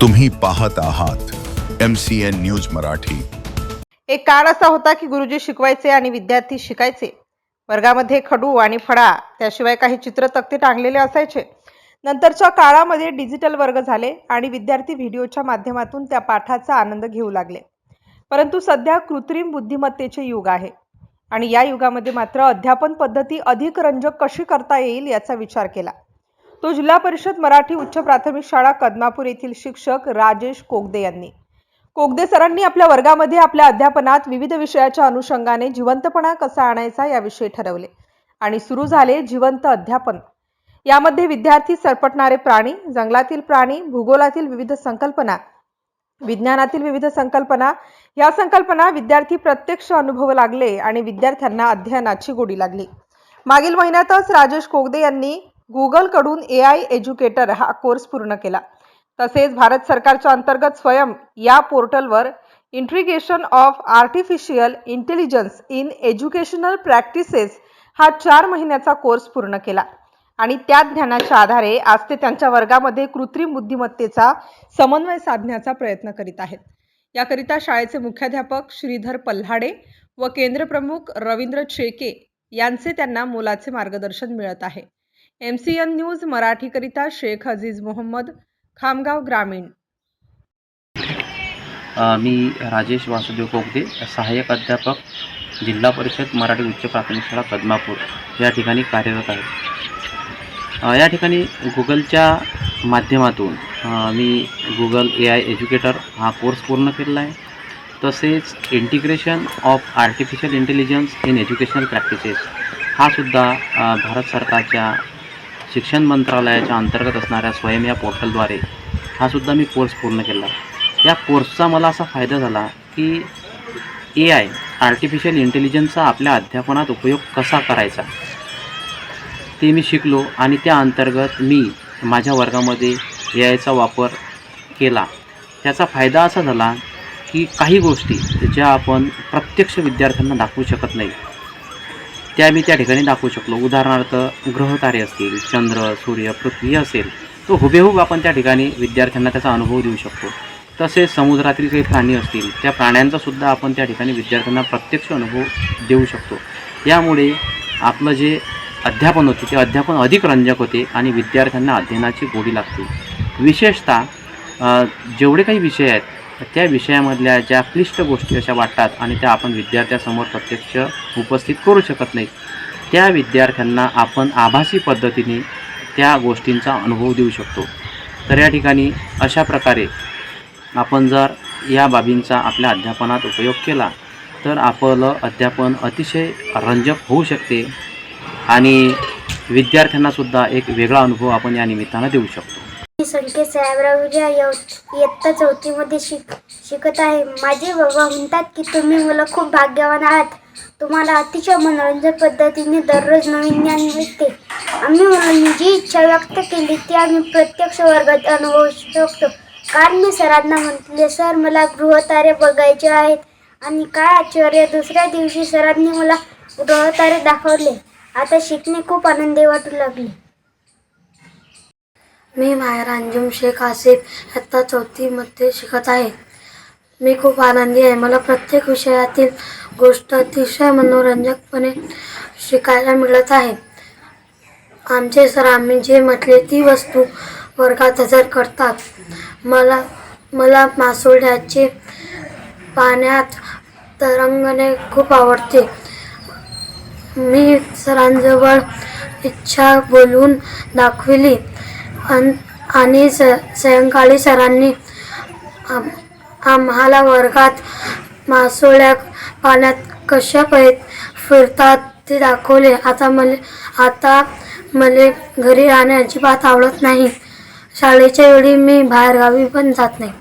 तुम्ही पाहत आहात M C N news Marathi. एक काळ असा होता की गुरुजी शिकवायचे आणि विद्यार्थी शिकायचे. वर्गामध्ये खडू आणि फळा त्याशिवाय काही चित्र तक्ते टांगलेले असायचे. नंतरच्या काळामध्ये डिजिटल वर्ग झाले आणि विद्यार्थी व्हिडिओच्या माध्यमातून त्या पाठाचा आनंद घेऊ लागले. परंतु सध्या कृत्रिम बुद्धिमत्तेचे युग आहे. आणि या युगामध्ये मात्र अध्यापन पद्धती अधिक रंजक कशी करता येईल याचा विचार केला. तो जिल्हा परिषद मराठी उच्च प्राथमिक शाळा कदमापूर येथील शिक्षक राजेश कोगदे यांनी. कोगदे सरांनी आपल्या वर्गामध्ये आपल्या अध्यापनात विविध विषयाच्या अनुषंगाने जिवंतपणा कसा आणायचा याविषयी ठरवले आणि सुरू झाले जिवंत अध्यापन. यामध्ये विद्यार्थी सरपटणारे प्राणी जंगलातील प्राणी भूगोलातील विविध संकल्पना विज्ञानातील विविध संकल्पना या संकल्पना विद्यार्थी प्रत्यक्ष अनुभव लागले आणि विद्यार्थ्यांना अध्ययनाची गोडी लागली. मागील महिन्यातच राजेश कोगदे यांनी गुगलकडून ए आय एज्युकेटर हा कोर्स पूर्ण केला. तसेच भारत सरकारच्या अंतर्गत स्वयं या पोर्टलवर integration of artificial intelligence in educational practices हा चार महिन्याचा कोर्स पूर्ण केला. आणि त्या ज्ञानाच्या आधारे आज ते त्यांच्या वर्गामध्ये कृत्रिम बुद्धिमत्तेचा समन्वय साधण्याचा प्रयत्न करीत आहेत. याकरिता शाळेचे मुख्याध्यापक श्रीधर पल्हाडे व केंद्रप्रमुख रवींद्र शेके यांचे त्यांना मोलाचे मार्गदर्शन मिळत आहे. एम सी एन न्यूज मराठीकरिता शेख अजीज मोहम्मद खामगाव ग्रामीण. मी राजेश वासुदेव कोगदे सहाय्यक अध्यापक जिल्हा परिषद मराठी उच्च प्राथमिक शाळा पद्मापूर या ठिकाणी कार्यरत आहे. या ठिकाणी गुगलच्या माध्यमातून मी गुगल ए आय एज्युकेटर हा कोर्स पूर्ण केलेला आहे. तसेच integration of artificial intelligence in educational practices हा सुद्धा भारत सरकारच्या शिक्षण मंत्रालयाच्या अंतर्गत असणाऱ्या स्वयं या पोर्टलद्वारे हा सुद्धा मी कोर्स पूर्ण केला. या कोर्सचा मला असा फायदा झाला की ए आय आर्टिफिशियल इंटेलिजन्सचा आपल्या अध्यापनात उपयोग कसा करायचा? ते मी शिकलो आणि त्या अंतर्गत मी माझ्या वर्गामध्ये ए आयचा वापर केला. त्याचा फायदा असा झाला की काही गोष्टी ज्या आपण प्रत्यक्ष विद्यार्थ्यांना दाखवू शकत नाही त्या मी त्या ठिकाणी दाखवू शकलो. उदाहरणार्थ ग्रहतारे असतील चंद्र सूर्य पृथ्वी असेल तो हुबेहूब आपण त्या ठिकाणी विद्यार्थ्यांना त्याचा अनुभव देऊ शकतो. तसेच समुद्रातील काही प्राणी असतील त्या प्राण्यांचासुद्धा आपण त्या ठिकाणी विद्यार्थ्यांना प्रत्यक्ष अनुभव देऊ शकतो. यामुळे आपलं जे अध्यापन होते ते अध्यापन अधिक रंजक होते आणि विद्यार्थ्यांना अध्ययनाची गोडी लागते. विशेषतः जेवढे काही विषय आहेत त्या विषयामधल्या ज्या क्लिष्ट गोष्टी अशा वाटतात आणि त्या आपण विद्यार्थ्यासमोर प्रत्यक्ष उपस्थित करू शकत नाही त्या विद्यार्थ्यांना आपण आभासी पद्धतीने त्या गोष्टींचा अनुभव देऊ शकतो. तर या ठिकाणी अशा प्रकारे आपण जर या बाबींचा आपल्या अध्यापनात उपयोग केला तर आपलं अध्यापन अतिशय रंजक होऊ शकते आणि विद्यार्थ्यांनासुद्धा एक वेगळा अनुभव आपण या निमित्तानं देऊ शकतो. संकेत साहेबराव विजय इयत्ता चौथीमध्ये शिक शिकत आहे. माझे बाबा म्हणतात की तुम्ही मुलं खूप भाग्यवान आहात. तुम्हाला अतिशय मनोरंजक पद्धतीने दररोज नवीन ज्ञान मिळते. आम्ही मुलांनी जी इच्छा व्यक्त केली ती आम्ही प्रत्यक्ष वर्गात अनुभवू शकतो. कारण मी सरांना म्हटले सर मला गृहतारे बघायचे आहेत आणि काय आश्चर्य दुसऱ्या दिवशी सरांनी मला गृहतारे दाखवले. आता शिकणे खूप आनंदी वाटू लागले. मी माहेर अंजुम शेख आसिफ इयत्ता चौथीमध्ये शिकत आहे. मी खूप आनंदी आहे. मला प्रत्येक विषयातील गोष्ट अतिशय मनोरंजकपणे शिकायला मिळत आहे. आमचे सर आम्ही जे म्हटले ती वस्तू वर्गात हजर करतात. मला मला मासोळ्याचे पाण्यात तरंगणे खूप आवडते. मी सरांजवळ इच्छा बोलून दाखविली. अन आणि स सायंकाळी सरांनी आम आम्हाला वर्गात मासोळ्या पाण्यात कशा पै फिरतात ते दाखवले. आता मला आता मला घरी राहणे अजिबात आवडत नाही. शाळेच्या वेळी मी बाहेरगावी पण जात नाही.